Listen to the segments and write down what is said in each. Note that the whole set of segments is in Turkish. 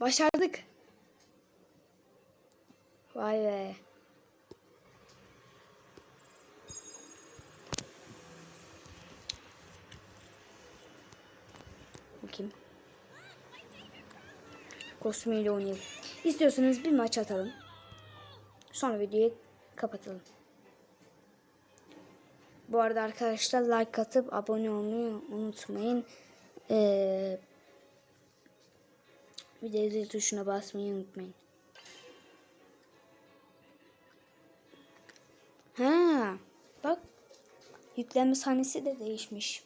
Başardık. Vay be. Bakayım. Kostümüyle oynayalım. İstiyorsanız bir maç atalım. Sonra videoyu kapatalım. Bu arada arkadaşlar like atıp abone olmayı unutmayın. Ee, bir de zil tuşuna basmayı unutmayın. Ha, bak yüklenme sahnesi de değişmiş.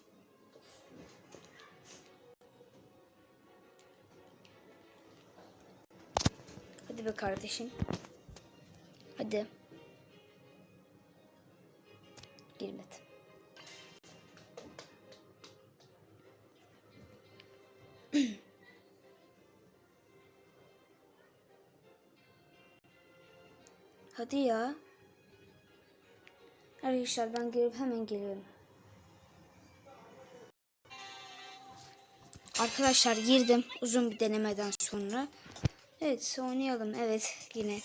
Hadi be kardeşim. Hadi. Girmedi. Hadi ya. Arkadaşlar ben girip hemen geliyorum. Arkadaşlar girdim uzun bir denemeden sonra. Evet oynayalım. Evet yine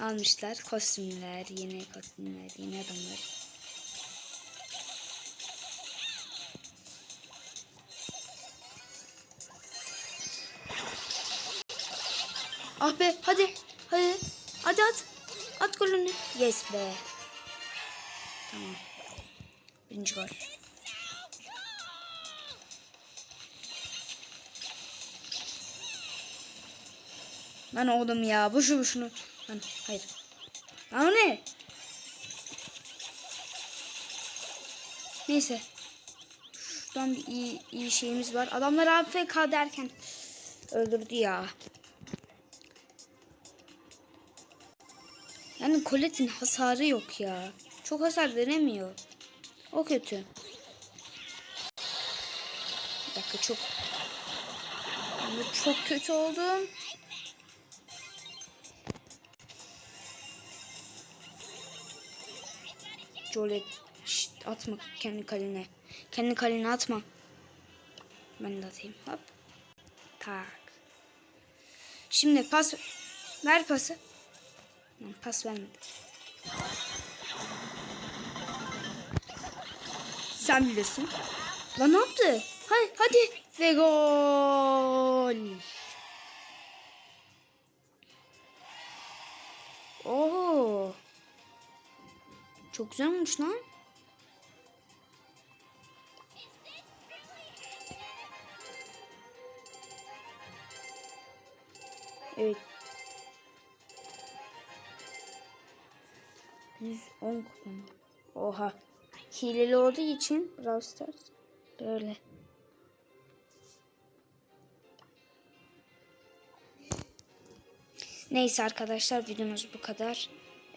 almışlar kostümler, yeni kostümler, yeni adamlar. Ah be hadi hadi hadi at at golünü. Yes be. Tamam. Birinci gol. Lan oğlum ya boşu boşunu. Lan hayır. Lan ne? Neyse. Şuradan bir iyi, iyi şeyimiz var. Adamlar AFK derken öldürdü ya. Yani Colette'in hasarı yok ya. Çok hasar veremiyor. O kötü. Bir dakika çok de çok kötü oldum. Jolet şşt, atma kendi kalene. Kendi kalene atma. Ben de atayım. Hop. Tak. Şimdi pas ver pası. Pas vermedi. Sen bilirsin. Lan ne yaptı? Hadi hadi. Ve gol. Oo. Çok güzel olmuş lan. Evet. 110 kupon. Oha. Hileli olduğu için Brawl Stars böyle. Neyse arkadaşlar videomuz bu kadar.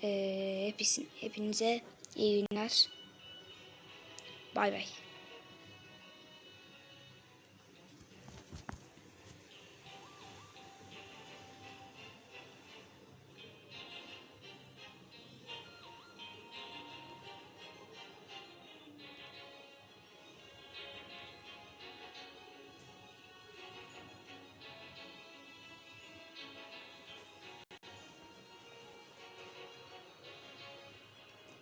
Ee, hepinize iyi günler. Bay bay.